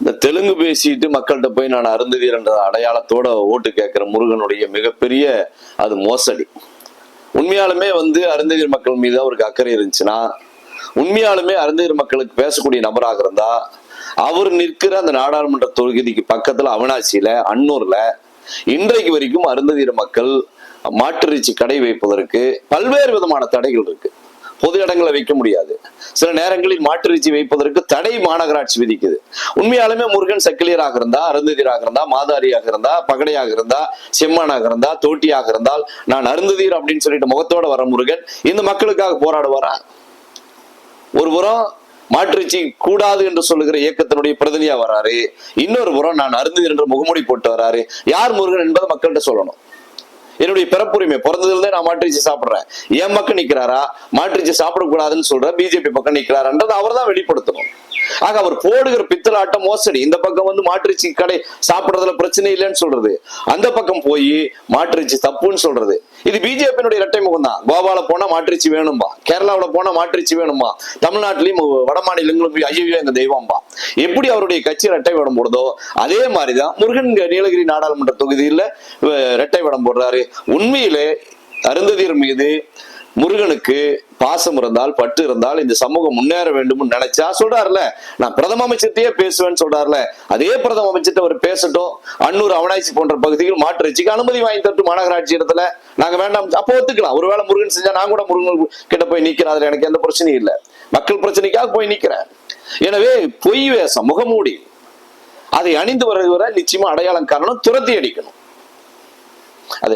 இந்த தெலுங்கு பேசிட்டு மக்கள்கிட்ட போய் நான் அருந்ததீர் என்ற அடையாளத்தோட ஓட்டு கேட்கிற முருகனுடைய மிகப்பெரிய அது மோசடி. உண்மையாலுமே வந்து அருந்ததீர் மக்கள் மீது அவருக்கு அக்கறை இருந்துச்சுன்னா உண்மையாலுமே அருந்ததீர் மக்களுக்கு பேசக்கூடிய நபராக இருந்தா அவர் நிற்கிற அந்த நாடாளுமன்ற தொகுதிக்கு பக்கத்துல அவினாசியில அன்னூர்ல இன்றைக்கு வரைக்கும் அருந்ததீர் மக்கள் மாட்டிறைச்சி கடை வைப்பதற்கு பல்வேறு விதமான தடைகள் இருக்கு. பொது இடங்களை வைக்க முடியாது. சில நேரங்களில் மாட்டிறைச்சி வைப்பதற்கு தடை மாநகராட்சி விதிக்குது. உண்மையாலுமே முருகன் செக்கிலியராக இருந்தா அருந்ததியராக இருந்தா மாதாரியாக இருந்தா பகடையாக இருந்தா செம்மானாக இருந்தா தோட்டியாக இருந்தால் நான் அருந்ததீர் அப்படின்னு சொல்லிட்டு முகத்தோட வர முருகன் இந்த மக்களுக்காக போராடுவாரா? ஒரு புறம் மாற்றுச்சி கூடாது என்று சொல்லுகிற இயக்கத்தினுடைய பிரதிநிதியா வராரு. இன்னொரு புறம் நான் அருந்ததீர் என்று முகமூடி போட்டு வராரு. யார் முருகன் என்பதை மக்கள்கிட்ட சொல்லணும். என்னுடைய பிறப்புரிமை பிறந்ததுல நான் மாற்றிச்சு சாப்பிடுறேன். என் பக்கம் நிக்கிறாரா? மாற்றிச்சு சாப்பிடக்கூடாதுன்னு சொல்ற பிஜேபி பக்கம் நிக்கிறாரான்றது அவர் தான் வெளிப்படுத்தணும். ஆக அவர் போடுகிற பித்தலாட்டம் மோசடி இந்த பக்கம் வந்து மாற்றுச்சி கடை சாப்பிடுறதுல பிரச்சனை இல்லைன்னு சொல்றது. அந்த பக்கம் போய் மாட்டுச்சி தப்புன்னு சொல்றது. இது பிஜேபியினுடைய இரட்டை முகம் தான் கோவால போனா மாட்டுச்சி வேணும்பா. கேரளாவில போனா மாட்டுச்சி வேணும்பா. தமிழ்நாட்டிலையும் வட மாநிலங்களும் ஐயோ எங்க தெய்வம்பா. எப்படி அவருடைய கட்சி இரட்டை வடம் போடுதோ அதே மாதிரிதான் முருகன் நீலகிரி நாடாளுமன்ற தொகுதியில ரெட்டை இரட்டை போடுறாரு. உண்மையிலே அருந்ததியர் மீது முருகனுக்கு பாசம் இருந்தால் பட்டு இருந்தால் இந்த சமூகம் முன்னேற வேண்டும் நினைச்சா சொல்றாருல நான் பிரதம அமைச்சர்கிட்டயே பேசுவேன்னு சொல்றாருல அதே பிரதம அமைச்சர்கிட்ட அவர் பேசட்டும். அன்னூர் அவனாய்ச்சி போன்ற பகுதிகள் மாற்றுச்சிக்கு அனுமதி வாங்கி தரட்டும் மாநகராட்சி இடத்துல. நாங்க வேண்டாம் அப்போ ஒத்துக்கலாம். ஒருவேளை முருகன் செஞ்சா நான் கூட முருகன் கிட்ட போய் நிக்கிறேன் அதுல எனக்கு எந்த பிரச்சனையும் இல்லை. மக்கள் பிரச்சனைக்காக போய் நிக்கிறேன். எனவே பொய் வேஷம் முகமூடி. அதை அணிந்து வருவரை நிச்சயமா அடையாளம் காரணம் துரத்தி அடிக்கணும். அது